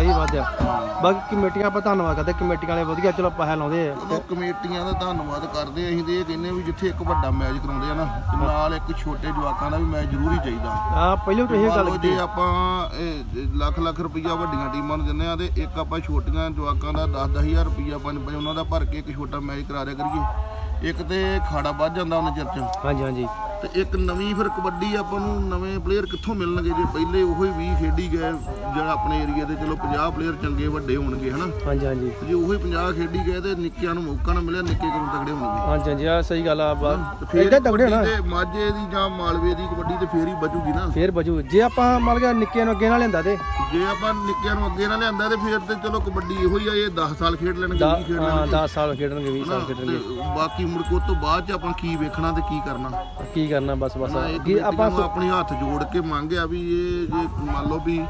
ਹੀ ਵਧਿਆ ਬਾਕੀ ਕਮੇਟੀਆਂ ਆਪਾਂ ਧੰਨਵਾਦ ਕਰਦੇ ਕਮੇਟੀਆਂ ਵਾਲੇ ਵਧੀਆ ਚਲੋ ਪੈਸੇ ਲਾਉਂਦੇ ਆ। ਚਲੋ ਕਮੇਟੀਆਂ ਦਾ ਧੰਨਵਾਦ ਕਰਦੇ। ਅਸੀਂ ਤੇ ਇਹ ਕਹਿੰਦੇ ਵੀ ਜਿੱਥੇ ਇੱਕ ਵੱਡਾ ਮੈਚ ਕਰਾਉਂਦੇ ਆ ਨਾ ਤੇ ਨਾਲ ਇੱਕ ਛੋਟੇ ਜਵਾਕਾਂ ਦਾ ਵੀ ਮੈਚ ਜ਼ਰੂਰੀ ਚਾਹੀਦਾ। ਆ ਪਹਿਲਾਂ ਤੁਸੀਂ ਇਹ ਮੰਨ ਗੱਲ ਲਓ ਕੀਤੀ ਜੇ ਆਪਾਂ ਇਹ ਲੱਖ ਲੱਖ ਰੁਪਈਆ ਵੱਡੀਆਂ ਟੀਮਾਂ ਨੂੰ ਦਿੰਦੇ ਆ ਤੇ ਇੱਕ ਆਪਾਂ ਛੋਟੀਆਂ ਜਵਾਕਾਂ ਦਾ 10-10000 ਰੁਪਈਆ ਪੰਜ ਪੰਜ ਉਹਨਾਂ ਦਾ ਭਰ ਕੇ ਇੱਕ ਛੋਟਾ ਮੈਚ ਕਰਾ ਦਿਆ ਕਰੀਏ। ਇੱਕ ਤੇ ਖਾੜਾ ਵੱਧ ਜਾਂਦਾ ਉਹਨਾਂ ਚਿਰ ਚ। ਹਾਂਜੀ ਹਾਂਜੀ। ਤੇ ਇੱਕ ਨਵੀਂ ਫਿਰ ਕਬੱਡੀ ਆਪਾਂ ਨੂੰ ਨਵੇਂ ਪਲੇਅਰ ਕਿੱਥੋਂ ਮਿਲਣਗੇ ਜੇ ਪਹਿਲੇ ਉਹੀ 20 ਖੇਡੀ ਗਏ ਜਿਹੜਾ ਆਪਣੇ ਏਰੀਆ ਦੇ ਚਲੋ 50 ਪਲੇਅਰ ਚੰਗੇ ਵੱਡੇ ਹੋਣਗੇ ਹਨਾ? ਹਾਂਜੀ ਹਾਂਜੀ। ਜੇ ਉਹੀ 50 ਖੇਡੀ ਗਏ ਤੇ ਨਿੱਕਿਆਂ ਨੂੰ ਮੌਕਾ ਨਾ ਮਿਲਿਆ ਨਿੱਕੇ ਕਿਉਂ ਤਗੜੇ ਹੋਣਗੇ? ਹਾਂਜੀ ਹਾਂਜੀ ਆ ਸਹੀ ਗੱਲ ਆ ਤੇ ਫੇਰ ਇਦਾਂ ਤਗੜੇ ਹੋਣਾ। ਤੇ ਮਾਝੇ ਦੀ ਜਾਂ ਮਾਲਵੇ ਦੀ ਕਬੱਡੀ ਤੇ ਫੇਰ ਹੀ ਬਚੂਗੀ ਨਾ। ਫੇਰ ਬਜੂ ਜੇ ਆਪਾਂ ਮੰਨ ਗਿਆ ਨਿੱਕੇ ਨੂੰ ਅੱਗੇ ਨਾਲ ਲੈਂਦਾ ਤੇ। ਜੇ ਆਪਾਂ ਨਿੱਕਿਆਂ ਨੂੰ ਅੱਗੇ ਨਾ ਲਿਆਂਦਾ ਤੇ ਫੇਰ ਤੇ ਚਲੋ ਕਬੱਡੀ ਇਹੋ ਹੀ ਆ ਇਹ 10 ਸਾਲ ਖੇਡ ਲੈਣਗੇ 20 ਖੇਡ ਹਾਂ ਲੈਣਗੇ। 10 ਸਾਲ ਖੇਡਣਗੇ 20 ਸਾਲ ਖੇਡਣਗੇ। ਬਾਕੀ ਮੁੜ ਕੇ ਉਹ ਤੋਂ ਬਾਅਦ ਚ ਆਪਾਂ ਕੀ ਵੇਖਣਾ ਤੇ ਕੀ ਕਰਨਾ। ਕੀ ਕਰਨਾ ਬਸ ਬਸ। ਕੀ ਆਪਾਂ ਆਪਾਂ ਆਪਣੀ ਹੱਥ ਜੋੜ ਕੇ ਮੰਗਿਆ ਵੀ ਇਹ ਜੇ ਮੰਨ ਲਓ ਵੀ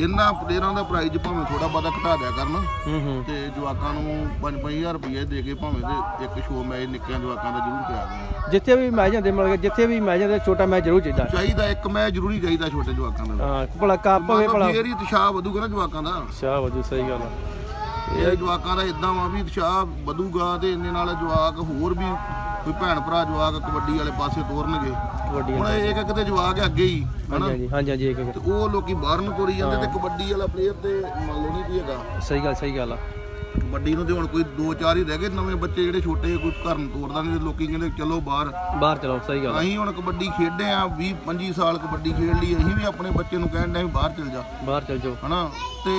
ਇਹਨਾਂ ਪਲੇਅਰਾਂ ਦਾ ਪ੍ਰਾਈਜ਼ ਭਾਵੇਂ ਥੋੜਾ ਬਹੁਤਾ ਘਟਾ ਦਿਆ ਕਰਨ ਤੇ ਜਵਾਕਾਂ ਨੂੰ 5-5000 ਰੁਪਏ ਦੇ ਕੇ ਭਾਵੇਂ ਤੇ ਇੱਕ ਸ਼ੋਅ ਮੈਚ ਨਿੱਕਿਆਂ ਜਵਾਕਾਂ ਦਾ ਜ਼ਰੂਰ ਕਰਾ ਦੇਣਾ। ਜਿੱਥੇ ਵੀ ਮੈਚ ਜਾਂਦੇ ਮਿਲ ਗਏ ਜਿੱਥੇ ਵੀ ਮੈਚ ਜਾਂਦੇ ਛੋਟਾ ਮੈਚ ਜ਼ਰੂਰ ਚਾਹੀਦਾ ਚਾਹੀਦਾ ਇੱਕ ਮੈਚ ਜ਼ਰੂਰੀ ਚਾਹੀਦਾ ਛੋਟੇ ਜਵਾਕਾਂ ਦਾ ਹਾਂ ਭਲਾ ਕੱਪ ਹੋਵੇ ਭਲਾ। ਫੇਰ ਹੀ ਉਤਸ਼ਾਹ ਵਧੂਗਾ ਨਾ ਜਵਾਕਾਂ ਦਾ। ਸ਼ਾਹ ਵਜੂ ਸਹੀ ਗੱਲ ਆ। ਇਹ ਜਵਾਕਾਂ ਦਾ ਇਦਾਂ ਵਾ ਵੀ ਉਤਸ਼ਾਹ ਵਧੂਗਾ ਤੇ ਇੰਨੇ ਨਾਲ ਜਵਾਕ ਹੋਰ ਵੀ ਕੋਈ ਭੈਣ ਭਰਾ ਜਵਾਕ ਕਬੱਡੀ ਵਾਲੇ ਪਾਸੇ ਤੋਰਨਗੇ। ਕਬੱਡੀ ਹੁਣ ਇੱਕ ਇੱਕ ਤੇ ਜਵਾਕ ਹੈ ਅੱਗੇ ਹੀ ਹਨਾ? ਹਾਂਜੀ ਹਾਂਜੀ ਹਾਂਜੀ ਇੱਕ ਇੱਕ। ਤੇ ਉਹ ਲੋਕੀ ਬਾਹਰ ਨੂੰ ਤੋਰੀ ਜਾਂਦੇ ਤੇ ਕਬੱਡੀ ਵਾਲਾ ਪਲੇਅਰ ਤੇ ਮੰਨ ਲਓ ਨਹੀਂ ਵੀ ਹੈਗਾ। ਸਹੀ ਗੱਲ ਸਹੀ ਗੱਲ ਆ। ਕਬੱਡੀ ਨੂੰ ਤੇ ਹੁਣ ਕੋਈ ਦੋ ਚਾਰ ਹੀ ਰਹਿ ਗਏ ਨਵੇਂ ਬੱਚੇ ਜਿਹੜੇ ਛੋਟੇ ਕੋਈ ਘਰ ਨੂੰ ਤੋਰਦਾ ਨਹੀਂ ਤੇ ਲੋਕੀ ਕਹਿੰਦੇ ਚਲੋ ਬਾਹਰ। ਬਾਹਰ ਚਲੋ ਸਹੀ ਗੱਲ ਆ। ਅਸੀਂ ਹੁਣ ਕਬੱਡੀ ਖੇਡੇ ਆ 20 25 ਸਾਲ ਕਬੱਡੀ ਖੇਡ ਲਈ ਅਸੀਂ ਵੀ ਆਪਣੇ ਬੱਚੇ ਨੂੰ ਕਹਿਣ ਡਿਆ ਵੀ ਬਾਹਰ ਚਲ ਜਾ। ਬਾਹਰ ਚਲ ਜਾਓ। ਹਨਾ? ਤੇ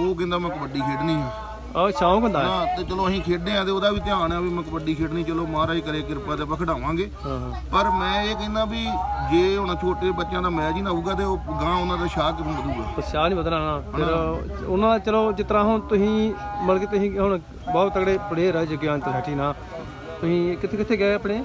ਉਹ ਕਹਿੰਦਾ ਮੈਂ ਕਬੱਡੀ ਖੇਡਣੀ ਆ। ਆ ਸ਼ੌਂਕ ਹੁੰਦਾ ਹੈ। ਹਾਂ ਤੇ ਚਲੋ ਅਸੀਂ ਖੇਡੇ ਆ ਤੇ ਉਹਦਾ ਵੀ ਧਿਆਨ ਆ ਵੀ ਮੈਂ ਕਬੱਡੀ ਖੇਡਣੀ ਚਲੋ ਮਹਾਰਾਜ ਕਰੇ ਕਿਰਪਾ ਤੇ ਆਪਾਂ ਖਿਡਾਵਾਂਗੇ। ਹਾਂ ਹਾਂ। ਪਰ ਮੈਂ ਇਹ ਕਹਿੰਦਾ ਵੀ ਜੇ ਹੁਣ ਛੋਟੇ ਬੱਚਿਆਂ ਦਾ ਮੈਚ ਹੀ ਨਾ ਹੋਊਗਾ ਤੇ ਉਹ ਗਾਂ ਉਹਨਾਂ ਦਾ ਸ਼ਾਹ ਕਿਵੇਂ ਵਧੂਗਾ? ਉਤਸ਼ਾਹ ਨਹੀਂ ਵਧਣਾ ਨਾ। ਫਿਰ ਉਹਨਾਂ ਦਾ ਚਲੋ ਜਿਸ ਤਰ੍ਹਾਂ ਹੁਣ ਤੁਸੀਂ ਮਤਲਬ ਕਿ ਤੁਸੀਂ ਹੁਣ ਬਹੁਤ ਤਗੜੇ ਪਲੇਅਰ ਆ ਜਗਿਆਨ ਤਲਹਟੀ ਨਾ। ਤੁਸੀਂ ਕਿੱਥੇ ਕਿੱਥੇ ਗਏ ਆਪਣੇ?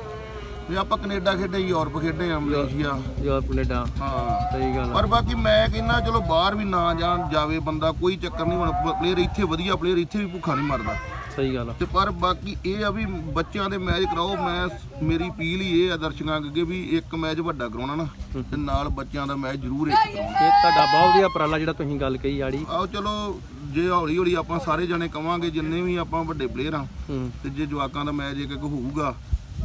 ਵੀ ਆਪਾਂ ਕੈਨੇਡਾ ਖੇਡੇ ਯੂਰਪ ਖੇਡੇ ਆ ਮਲੇਸ਼ੀਆ। Europe Canada. ਹਾਂ। ਸਹੀ ਗੱਲ ਪਰ ਬਾਕੀ ਮੈਂ ਕਹਿੰਦਾ ਚਲੋ ਬਾਹਰ ਵੀ ਨਾ ਜਾਣ ਜਾਵੇ ਬੰਦਾ ਕੋਈ ਚੱਕਰ ਨਹੀਂ ਹੁਣ ਪਲੇਅਰ ਇੱਥੇ ਵਧੀਆ ਪਲੇਅਰ ਇੱਥੇ ਵੀ ਭੁੱਖਾ ਨਹੀਂ ਮਰਦਾ। ਸਹੀ ਗੱਲ ਤੇ ਪਰ ਬਾਕੀ ਇਹ ਆ ਵੀ ਬੱਚਿਆਂ ਦੇ ਮੈਚ ਕਰਾਓ ਮੈਂ ਮੇਰੀ ਅਪੀਲ ਹੀ ਇਹ ਆ ਦਰਸ਼ਕਾਂ ਅੱਗੇ ਵੀ ਇੱਕ ਮੈਚ ਵੱਡਾ ਕਰਾਉਣਾ ਨਾ ਤੇ ਨਾਲ ਬੱਚਿਆਂ ਦਾ ਮੈਚ ਜ਼ਰੂਰ ਇੱਕ ਕਰਾਉਣਾ ਇਹ ਤੁਹਾਡਾ ਬਹੁਤ ਵਧੀਆ ਉਪਰਾਲਾ ਜਿਹੜਾ ਤੁਸੀਂ ਗੱਲ ਕਹੀ ਆੜੀ ਆਓ ਚਲੋ ਜੇ ਹੌਲੀ ਹੌਲੀ ਆਪਾਂ ਸਾਰੇ ਜਣੇ ਕਵਾਂਗੇ ਜਿੰਨੇ ਵੀ ਆਪਾਂ ਵੱਡੇ ਪਲੇਅਰ ਆ ਤੇ ਜੇ ਜਵਾਕਾਂ ਦਾ ਮੈਚ ਇੱਕ ਇੱਕ ਹੋਊਗਾ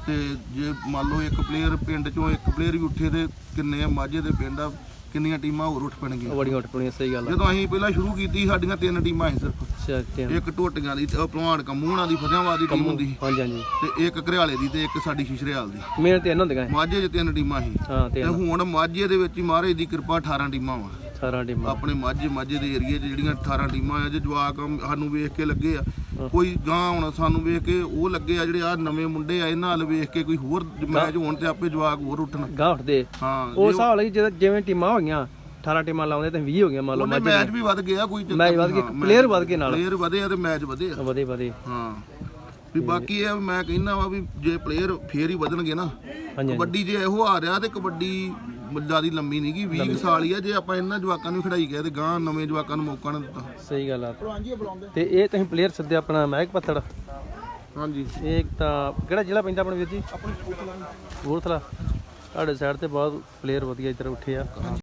ਤੇ ਜੇ ਮੰਨ ਲਓ ਇੱਕ ਪਲੇਅਰ ਪਿੰਡ ਚੋਂ ਇੱਕ ਪਲੇਅਰ ਵੀ ਉੱਠੇ ਤੇ ਕਿੰਨੇ ਆ ਮਾਝੇ ਦੇ ਪਿੰਡ ਆ ਕਿੰਨੀਆਂ ਟੀਮਾਂ ਹੋਰ ਉੱਠ ਪੈਣਗੀਆਂ? ਬੜੀ ਹਟ ਪਣੀ ਸਹੀ ਗੱਲ ਆ। ਜਦੋਂ ਅਸੀਂ ਪਹਿਲਾਂ ਸ਼ੁਰੂ ਕੀਤੀ ਸਾਡੀਆਂ ਤਿੰਨ ਟੀਮਾਂ ਸੀ ਸਿਰਫ। ਇੱਕ ਟੋਟੀਆਂ ਦੀ ਤੇ ਭਲਵਾਨ ਕੰਮੂਣਾ ਦੀ ਫਤਿਆਬਾਦ ਦੀ ਟੀਮ ਹੁੰਦੀ ਸੀ। ਹਾਂਜੀ ਹਾਂਜੀ। ਤੇ ਇੱਕ ਘਰਿਆਲੇ ਦੀ ਤੇ ਇੱਕ ਸਾਡੀ ਸ਼ਿਸ਼ਰਿਆਲ ਦੀ। ਮੇਰੇ ਤੇ ਇਹਨਾਂ ਹੁੰਦੀਆਂ ਸੀ। ਮਾਝੇ 'ਚ ਤਿੰਨ ਟੀਮਾਂ ਸੀ। ਹਾਂ ਤੇ ਤੇ ਹੁਣ ਮਾਝੇ ਦੇ ਵਿੱਚ ਹੀ ਮਹਾਰਾਜ ਦੀ ਕਿਰਪਾ 18 ਟੀਮਾਂ ਵਾ। ਸਾਰਾ ਟੀਮ। ਆਪਣੇ ਮਾਝੇ ਮਾਝੇ ਦੇ ਏਰੀਏ 'ਚ ਜਿਹੜੀਆਂ 18 ਟੀਮਾਂ ਆ ਜੇ ਜਵਾਕ ਸਾਨੂੰ ਵੇਖ ਕੇ ਲੱਗੇ ਆ ਕੋਈ ਗਾਂ ਹੁਣ ਸਾਨੂੰ ਵੇਖ ਕੇ ਉਹ ਲੱਗੇ ਆ ਜਿਹੜੇ ਆ ਨਵੇਂ ਮੁੰਡੇ ਆ ਇਹਨਾਂ ਵੱਲ ਵੇਖ ਕੇ ਕੋਈ ਹੋਰ ਮੈਚ ਹੋਣ ਤੇ ਆਪੇ ਜਵਾਕ ਹੋਰ ਉੱਠਣ। ਗਾਹ ਉੱਠਦੇ। ਹਾਂ ਉਹ ਹਿਸਾਬ ਲਈ ਜਿਵੇਂ ਟੀਮਾਂ ਹੋਈਆਂ 18 ਟੀਮਾਂ ਲਾਉਂਦੇ ਤੇ 20 ਹੋ ਗਈਆਂ ਮੰਨ ਲਓ ਮੈਚ ਵੀ ਵੱਧ ਗਿਆ ਕੋਈ ਮੈਚ ਵੱਧ ਗਏ ਪਲੇਅਰ ਵੱਧ ਗਏ ਨਾਲ। ਪਲੇਅਰ ਵਧੇ ਆ ਤੇ ਮੈਚ ਵਧੇ ਆ। ਵਧੇ ਵਧੇ। ਹਾਂ। ਵੀ ਬਾਕੀ ਇਹ ਮੈਂ ਕਹਿੰਦਾ ਵਾ ਵੀ ਜੇ ਪਲੇਅਰ ਫੇਰ ਹੀ ਵਧਣਗੇ ਨਾ। ਕਬੱਡੀ ਜੇ ਇਹੋ ਆ ਰਿਹਾ ਤੇ ਕਬੱਡੀ ਜਿਆਦੀ ਲੰਮੀ ਨਹੀਂਗੀ 20 ਸਾਲ ਹੀ ਆ ਜੇ ਆਪਾਂ ਇਹਨਾਂ ਜਵਾਕਾਂ ਨੂੰ ਖਿਡਾਈ ਗਏ ਤੇ ਗਾਂ ਨਵੇਂ ਜਵਾਕਾਂ ਨੂੰ ਮੌਕਾ ਨਾ ਦਿੱਤਾ। ਸਹੀ ਗੱਲ ਆ। ਤੇ ਇਹ ਤੁਸੀਂ ਪਲੇਅਰ ਸੱਦੇ ਆਪਣਾ ਮਹਿਕ ਪੱਤੜ ਹਾਂਜੀ। ਇਹ ਤਾਂ ਕਿਹੜਾ ਜ਼ਿਲ੍ਹਾ ਪੈਂਦਾ ਆਪਣਾ ਵੀਰ ਜੀ? ਆਪਣਾ ਕਪੂਰਥਲਾ ਤੁਹਾਡੇ ਸਾਈਡ ਤੇ ਬਹੁਤ ਪਲੇਅਰ ਵਧੀਆ ਇੱਧਰ ਉੱਠੇ ਆ।